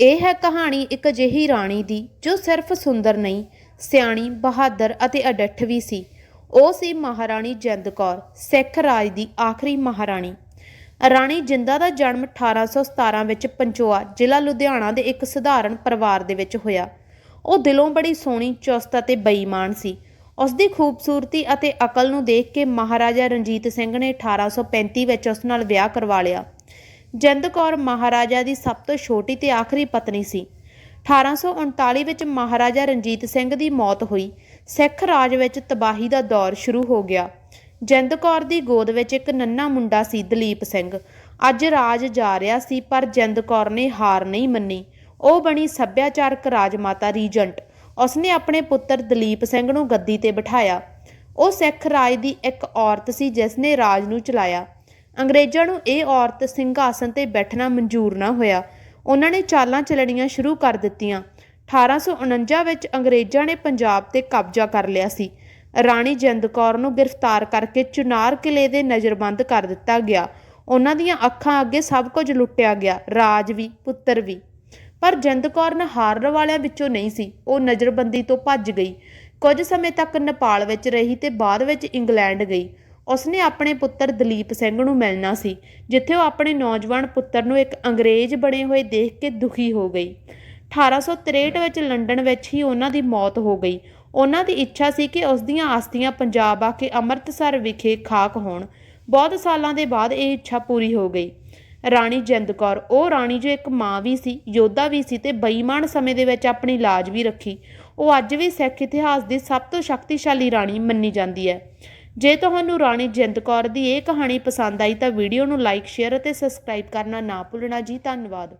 ਇਹ ਹੈ ਕਹਾਣੀ ਇੱਕ ਅਜਿਹੀ ਰਾਣੀ ਦੀ, ਜੋ ਸਿਰਫ ਸੁੰਦਰ ਨਹੀਂ, ਸਿਆਣੀ, ਬਹਾਦਰ ਅਤੇ ਅਡੱਠ ਵੀ ਸੀ। ਉਹ ਸੀ ਮਹਾਰਾਣੀ ਜਿੰਦ ਕੌਰ, ਸਿੱਖ ਰਾਜ ਦੀ ਆਖਰੀ ਮਹਾਰਾਣੀ। ਰਾਣੀ ਜਿੰਦਾ ਦਾ ਜਨਮ 1817 ਵਿੱਚ ਪੰਚੋਆ, ਜ਼ਿਲ੍ਹਾ ਲੁਧਿਆਣਾ ਦੇ ਇੱਕ ਸਧਾਰਨ ਪਰਿਵਾਰ ਦੇ ਵਿੱਚ ਹੋਇਆ। ਉਹ ਦਿਲੋਂ ਬੜੀ ਸੋਹਣੀ, ਚੁਸਤ ਅਤੇ ਬੇਈਮਾਨ ਸੀ। ਉਸ ਦੀ ਖੂਬਸੂਰਤੀ ਅਤੇ ਅਕਲ ਨੂੰ ਦੇਖ ਕੇ ਮਹਾਰਾਜਾ ਰਣਜੀਤ ਸਿੰਘ ਨੇ 1835 ਵਿੱਚ ਉਸ ਨਾਲ ਵਿਆਹ ਕਰਵਾ ਲਿਆ। ਜਿੰਦ ਕੌਰ ਮਹਾਰਾਜਾ ਦੀ ਸਭ ਤੋਂ ਛੋਟੀ ਤੇ ਆਖਰੀ ਪਤਨੀ ਸੀ। 1839 ਵਿੱਚ ਮਹਾਰਾਜਾ ਰਣਜੀਤ ਸਿੰਘ ਦੀ ਮੌਤ ਹੋਈ। ਸਿੱਖ ਰਾਜ ਵਿੱਚ ਤਬਾਹੀ ਦਾ ਦੌਰ ਸ਼ੁਰੂ ਹੋ ਗਿਆ। ਜਿੰਦ ਕੌਰ ਦੀ ਗੋਦ ਵਿੱਚ ਇੱਕ ਨੰਨਾ ਮੁੰਡਾ ਸੀ, ਦਲੀਪ ਸਿੰਘ। ਅੱਜ ਰਾਜ ਜਾ ਰਿਹਾ ਸੀ, ਪਰ ਜਿੰਦ ਕੌਰ ਨੇ ਹਾਰ ਨਹੀਂ ਮੰਨੀ। ਉਹ ਬਣੀ ਸੱਭਿਆਚਾਰਕ ਰਾਜਮਾਤਾ ਰੀਜੈਂਟ। ਉਸਨੇ ਆਪਣੇ ਪੁੱਤਰ ਦਲੀਪ ਸਿੰਘ ਨੂੰ ਗੱਦੀ ਤੇ ਬਿਠਾਇਆ। ਉਹ ਸਿੱਖ ਰਾਜ ਦੀ ਇੱਕ ਔਰਤ ਸੀ ਜਿਸ ਨੇ ਰਾਜ ਨੂੰ ਚਲਾਇਆ। ਅੰਗਰੇਜ਼ਾਂ ਨੂੰ ਇਹ ਔਰਤ ਸਿੰਘਾਸਨ ਤੇ ਬੈਠਣਾ ਮਨਜ਼ੂਰ ਨਾ ਹੋਇਆ। ਉਹਨਾਂ ਨੇ ਚਾਲਾਂ ਚੱਲਣੀਆਂ ਸ਼ੁਰੂ ਕਰ ਦਿੱਤੀਆਂ। 1849 ਵਿੱਚ ਅੰਗਰੇਜ਼ਾਂ ਨੇ ਪੰਜਾਬ ਤੇ ਕਬਜ਼ਾ ਕਰ ਲਿਆ ਸੀ। ਰਾਣੀ ਜਿੰਦ ਕੌਰ ਨੂੰ ਗ੍ਰਿਫਤਾਰ ਕਰਕੇ ਚੁਨਾਰ ਕਿਲੇ ਦੇ ਨਜ਼ਰਬੰਦ ਕਰ ਦਿੱਤਾ ਗਿਆ। ਉਹਨਾਂ ਦੀਆਂ ਅੱਖਾਂ ਅੱਗੇ ਸਭ ਕੁਝ ਲੁੱਟਿਆ ਗਿਆ। ਰਾਜ ਵੀ, ਪੁੱਤਰ ਵੀ। ਪਰ ਜਿੰਦ ਕੌਰ ਨਾ ਹਾਰਨ ਵਾਲਿਆਂ ਵਿੱਚੋਂ ਨਹੀਂ ਸੀ। ਉਹ ਨਜ਼ਰਬੰਦੀ ਤੋਂ ਭੱਜ ਗਈ। ਕੁਝ ਸਮੇਂ ਤੱਕ ਨੇਪਾਲ ਵਿੱਚ ਰਹੀ ਤੇ ਬਾਅਦ ਵਿੱਚ ਇੰਗਲੈਂਡ ਗਈ। ਉਸਨੇ ਆਪਣੇ ਪੁੱਤਰ ਦਲੀਪ ਸਿੰਘ ਨੂੰ ਮਿਲਣਾ ਸੀ, ਜਿੱਥੇ ਉਹ ਆਪਣੇ ਨੌਜਵਾਨ ਪੁੱਤਰ ਨੂੰ ਇੱਕ ਅੰਗਰੇਜ਼ ਬਣੇ ਹੋਏ ਦੇਖ ਕੇ ਦੁਖੀ ਹੋ ਗਈ। 1863 ਵਿੱਚ ਲੰਡਨ ਵਿੱਚ ਹੀ ਉਹਨਾਂ ਦੀ ਮੌਤ ਹੋ ਗਈ। ਉਹਨਾਂ ਦੀ ਇੱਛਾ ਸੀ ਕਿ ਉਸ ਦੀਆਂ ਆਸਤੀਆਂ ਪੰਜਾਬ ਆ ਕੇ ਅੰਮ੍ਰਿਤਸਰ ਵਿਖੇ ਖਾਕ ਹੋਣ। ਬਹੁਤ ਸਾਲਾਂ ਦੇ ਬਾਅਦ ਇਹ ਇੱਛਾ ਪੂਰੀ ਹੋ ਗਈ। ਰਾਣੀ ਜਿੰਦ ਕੌਰ, ਉਹ ਰਾਣੀ ਜੋ ਇੱਕ ਮਾਂ ਵੀ ਸੀ, ਯੋਧਾ ਵੀ ਸੀ ਤੇ ਬੇਈਮਾਨ ਸਮੇਂ ਦੇ ਵਿੱਚ ਆਪਣੀ ਲਾਜ ਵੀ ਰੱਖੀ। ਉਹ ਅੱਜ ਵੀ ਸਿੱਖ ਇਤਿਹਾਸ ਦੀ ਸਭ ਤੋਂ ਸ਼ਕਤੀਸ਼ਾਲੀ ਰਾਣੀ ਮੰਨੀ ਜਾਂਦੀ ਹੈ। ਜੇ ਤੁਹਾਨੂੰ ਰਾਣੀ ਜਿੰਦ ਕੌਰ ਦੀ ਇਹ ਕਹਾਣੀ ਪਸੰਦ ਆਈ ਤਾਂ ਵੀਡੀਓ ਨੂੰ ਲਾਈਕ, ਸ਼ੇਅਰ ਅਤੇ ਸਬਸਕ੍ਰਾਈਬ ਕਰਨਾ ਨਾ ਭੁੱਲਣਾ ਜੀ। ਧੰਨਵਾਦ।